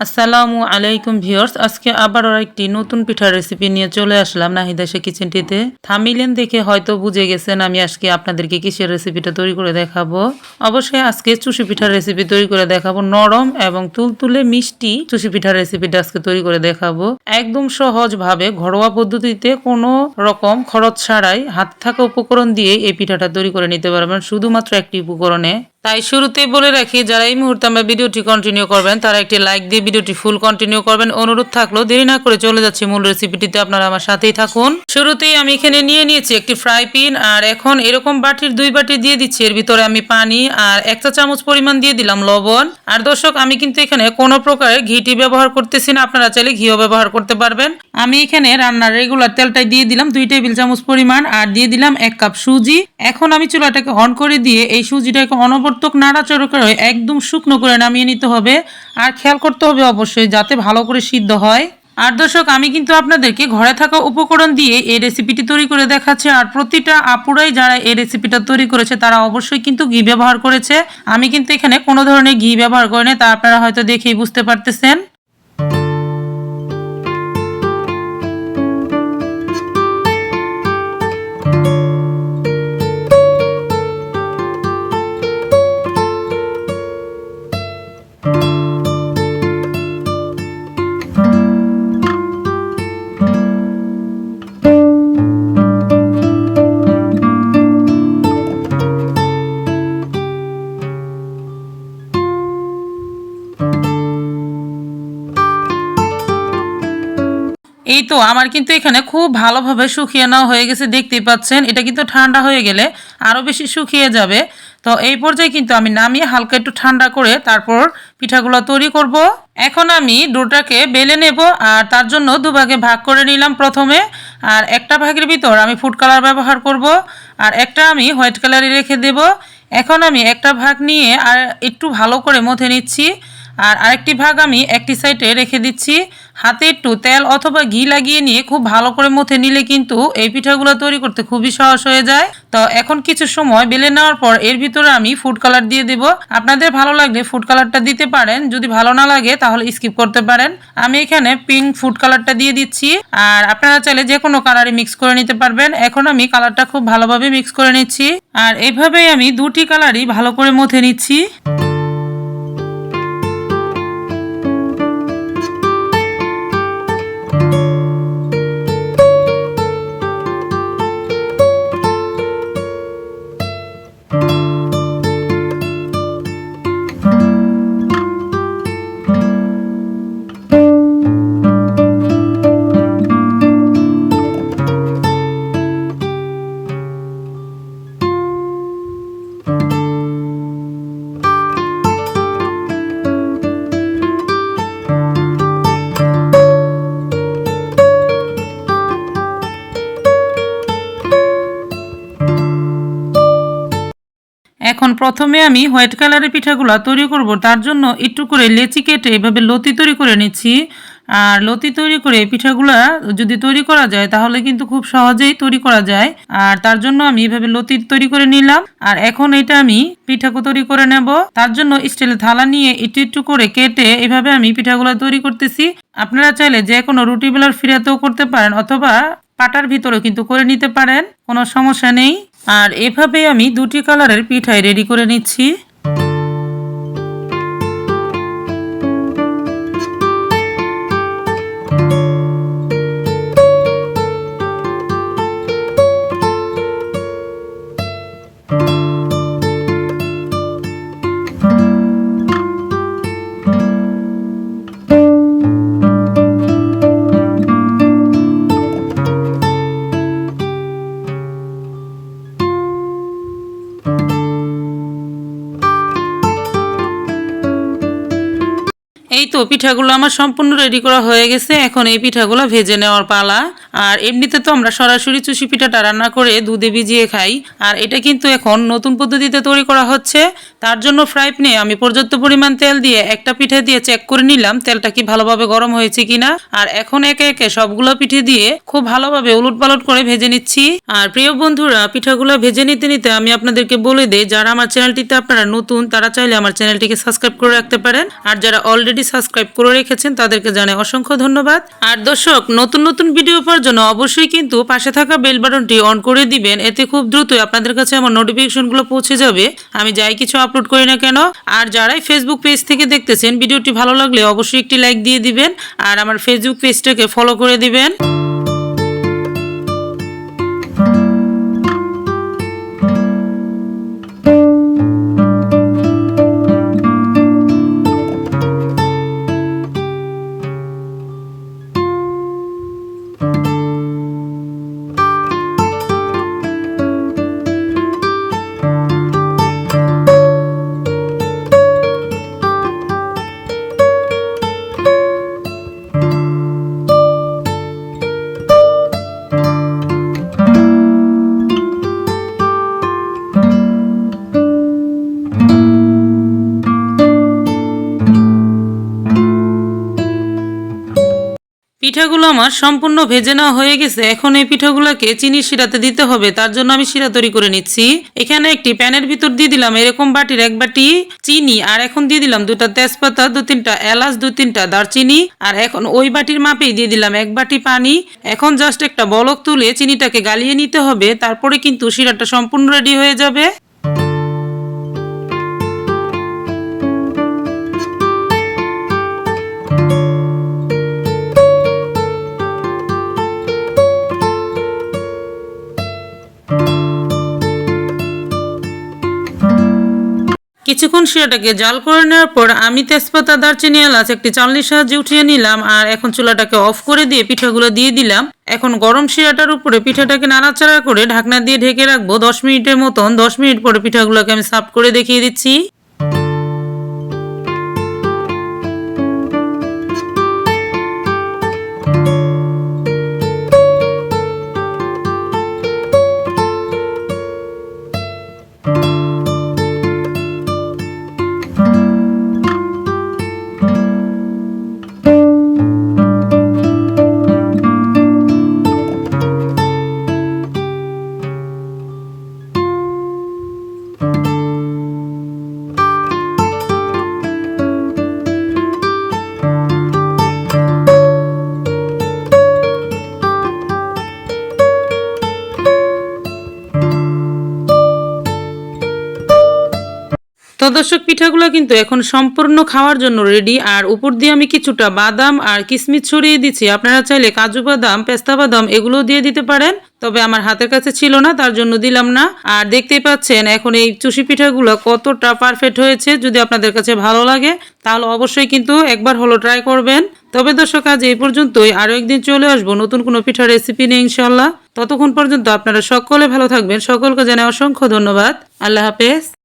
আসসালামু আলাইকুম ভিউয়ার্স, আজকে আবারও একটি নতুন পিঠার রেসিপি নিয়ে চলে আসলাম নাহিদাসে কিচেনটিতে থামিলেন দেখে হয়তো বুঝে গেছেন আমি আজকে আপনাদেরকে কিসের রেসিপিটা তৈরি করে দেখাবো। অবশ্যই আজকে চুষি পিঠার রেসিপি তৈরি করে দেখাবো, নরম এবং তুলতুলে মিষ্টি চুষি পিঠার রেসিপিটা আজকে তৈরি করে দেখাবো। একদম সহজভাবে, ঘরোয়া পদ্ধতিতে কোনো রকম খরচ ছাড়াই হাত থাকা উপকরণ দিয়ে এই পিঠাটা তৈরি করে নিতে পারবেন, শুধুমাত্র একটি উপকরণে। তাই শুরুতেই বলে রাখি, যারা এই মুহূর্তে আমরা ভিডিওটি কন্টিনিউ করবেন, তারা একটি লাইক দিয়ে ভিডিওটি ফুল কন্টিনিউ করবেন। অনুরোধ থাকল, দেরি না করে চলে যাচ্ছে মূল রেসিপিটিতে আপনারা আমার সাথেই থাকুন। শুরুতেই আমি এখানে নিয়ে নিয়েছি একটি ফ্রাই পিন আর এখন এরকম বাটির দুই বাটি দিয়ে দিচ্ছি, এর ভিতরে আমি পানি আর এক চা চামচ পরিমাণ দিয়ে দিলাম লবণ। আর দর্শক, আমি কিন্তু এখানে কোনো প্রকারের ঘিটি ব্যবহার করতেছি না, আপনারা চাইলে ঘিও ব্যবহার করতে পারবেন। আমি এখানে রান্নার রেগুলার তেলটাই দিয়ে দিলাম, দুই টেবিল চামচ পরিমাণ, আর দিয়ে দিলাম এক কাপ সুজি। এখন আমি চুলাটাকে অন করে দিয়ে, এই সুজিটাকে অনবর্তক নাড়াচড়া করে একদম শুকনো করে নামিয়ে নিতে হবে। আর খেয়াল করতে হবে অবশ্যই যাতে ভালো করে সিদ্ধ হয়। আর দর্শক, আমি কিন্তু আপনাদেরকে ঘরে থাকা উপকরণ দিয়ে এই রেসিপিটি তৈরি করে দেখাচ্ছি। আর প্রতিটা আপুরাই যারা এই রেসিপিটা তৈরি করেছে, তারা অবশ্যই কিন্তু ঘি ব্যবহার করেছে। আমি কিন্তু এখানে কোনো ধরনের ঘি ব্যবহার করিনি, তা আপনারা হয়তো দেখেই বুঝতে পারতেছেন। এই তো, আমার কিন্তু এখানে খুব ভালোভাবে শুকিয়ে নেওয়া হয়ে গেছে, দেখতেই পাচ্ছেন। এটা কিন্তু ঠান্ডা হয়ে গেলে আরও বেশি শুকিয়ে যাবে। তো এই পর্যায়ে কিন্তু আমি নামিয়ে হালকা একটু ঠান্ডা করে তারপর পিঠাগুলো তৈরি করব। এখন আমি ডোটাকে বেলে নেব আর তার জন্য দুভাগে ভাগ করে নিলাম প্রথমে। আর একটা ভাগের ভিতর আমি ফুড কালার ব্যবহার করব আর একটা আমি হোয়াইট কালারে রেখে দেব। এখন আমি একটা ভাগ নিয়ে আর একটু ভালো করে মথে নিচ্ছি। আর আরেকটি ভাগ আমি একটি সাইডে রেখে দিচ্ছি। হাতে একটু তেল অথবা ঘি লাগিয়ে নিয়ে খুব ভালো করে মথে নিলে কিন্তু এই পিঠাগুলো তৈরি করতে খুবই সহজ হয়ে যায়। তো এখন কিছু সময় বেলে নেওয়ার পর এর ভিতরে আমি ফুড কালার দিয়ে দেব। আপনাদের ভালো লাগলে ফুড কালারটা দিতে পারেন। যদি ভালো না লাগে তাহলে স্কিপ করতে পারেন। আমি এখানে পিঙ্ক ফুড কালারটা দিয়ে দিচ্ছি। আর আপনারা চাইলে যে কোনো কালারই মিক্স করে নিতে পারবেন। এখন আমি কালারটা খুব ভালোভাবে মিক্স করে নিচ্ছি। আর এভাবেই আমি দুটি কালারই ভালো করে মথে নিচ্ছি। এখন প্রথমে আমি হোয়াইট কালারের পিঠাগুলো তৈরি করব, তার জন্য একটু করে লেচি কেটে এভাবে লতি তৈরি করে নিচ্ছি। আর লতি তৈরি করে পিঠাগুলা যদি তৈরি করা যায়, তাহলে কিন্তু খুব সহজেই তৈরি করা যায়। আর তার জন্য আমি এভাবে লতি তৈরি করে নিলাম। আর এখন এটা আমি পিঠাকু তৈরি করে নেব। তার জন্য স্টিলের থালা নিয়ে একটু একটু করে কেটে এভাবে আমি পিঠাগুলো তৈরি করতেছি। আপনারা চাইলে যে কোনো রুটি বেলার ফিরাতেও করতে পারেন, অথবা পাটার ভিতরেও কিন্তু করে নিতে পারেন, কোনো সমস্যা নেই। আর এভাবে আমি দুটি কালারের পিঠাই রেডি করে নিচ্ছি। তো পিঠাগুলো আমার সম্পূর্ণ রেডি করা হয়ে গেছে। এখন এই পিঠাগুলো ভেজে নেওয়ার পালা। আর এমনিতে তো আমরা সরাসরি চুষি পিঠাটা রান্না করে দুধে ভিজিয়ে খাই। আর এটা কিন্তু এখন নতুন পদ্ধতিতে তৈরি করা হচ্ছে। তার জন্য ফ্রাই প্যানে আমি পর্যাপ্ত পরিমাণ তেল দিয়ে একটা পিঠে দিয়ে চেক করে নিলাম তেলটা কি ভালোভাবে গরম হয়েছে কিনা। আর এখন একে একে সবগুলো পিঠে দিয়ে খুব ভালোভাবে উলট পালট করে ভেজে নিচ্ছি। আর প্রিয় বন্ধুরা, পিঠাগুলো ভেজে নিতে নিতে আমি আপনাদেরকে বলে দিই, যারা আমার চ্যানেলটিতে আপনারা নতুন, তারা চাইলে আমার চ্যানেলটিকে সাবস্ক্রাইব করে রাখতে পারেন। আর যারা অলরেডি সাবস্ক্রাইব করে রেখেছেন, তাদেরকে জানাই অসংখ্য ধন্যবাদ। আর দর্শক, নতুন নতুন ভিডিও পাওয়ার জন্য অবশ্যই কিন্তু পাশে থাকা বেল বাটনটি অন করে দিবেন। এতে খুব দ্রুত আপনাদের কাছে আমার নোটিফিকেশনগুলো পৌঁছে যাবে। আমি যাই কিছু আপলোড করি না কেন, আর যারাই ফেসবুক পেজ থেকে দেখতেছেন, ভিডিওটি ভালো লাগলে অবশ্যই একটি লাইক দিয়ে দিবেন, আর আমার ফেসবুক পেজটাকে ফলো করে দিবেন। পিঠাগুলো আমার সম্পূর্ণ ভেজে নেওয়া হয়ে গেছে। এখন এই পিঠাগুলোকে চিনি শিরাতে দিতে হবে। তার জন্য আমি শিরা তৈরি করে নিচ্ছি। এখানে একটি প্যানের ভিতর দিয়ে দিলাম এরকম বাটির এক বাটি চিনি, আর এখন দিয়ে দিলাম দুটা তেজপাতা, দু তিনটা এলাচ, দু তিনটা দারচিনি, আর এখন ওই বাটির মাপেই দিয়ে দিলাম এক বাটি পানি। এখন জাস্ট একটা বলক তুলে চিনিটাকে গালিয়ে নিতে হবে। তারপরে কিন্তু শিরাটা সম্পূর্ণ রেডি হয়ে যাবে। কিছুক্ষণ শিরাটাকে জাল করে নেওয়ার পর আমি তেজপাতা, দারচিনি, এলাচ একটি চালনির সাহায্যে উঠিয়ে নিলাম আর এখন চুলাটাকে অফ করে দিয়ে পিঠাগুলো দিয়ে দিলাম। এখন গরম শিরাটার উপরে পিঠাটাকে নাড়াচাড়া করে ঢাকনা দিয়ে ঢেকে রাখব দশ মিনিটের মতন। দশ মিনিট পরে পিঠাগুলোকে আমি সাফ করে দেখিয়ে দিচ্ছি। তো দর্শক পিঠাগুলো কিন্তু এখন সম্পূর্ণ খাওয়ার জন্য রেডি আর উপর দিয়ে আমি কিছুটা বাদাম আর কিশমিশ ছড়িয়ে দিচ্ছি। আপনারা চাইলে কাজু বাদাম, পেস্তা বাদাম এগুলো দিয়ে দিতে পারেন। তবে আমার হাতের কাছে ছিল না, তার জন্য দিলাম না। আর দেখতেই পাচ্ছেন, এখন এই চুষি পিঠাগুলো কতটা পারফেক্ট হয়েছে। যদি আপনাদের কাছে ভালো লাগে, তাহলে অবশ্যই কিন্তু একবার হলো ট্রাই করবেন। তবে দর্শক, আজ এই পর্যন্তই। আরও একদিন চলে আসব নতুন কোনো পিঠার রেসিপি নিয়ে ইনশাল্লাহ ততক্ষণ পর্যন্ত আপনারা সকলে ভালো থাকবেন। সকলকে জানাই অসংখ্য ধন্যবাদ। আল্লাহ হাফেজ।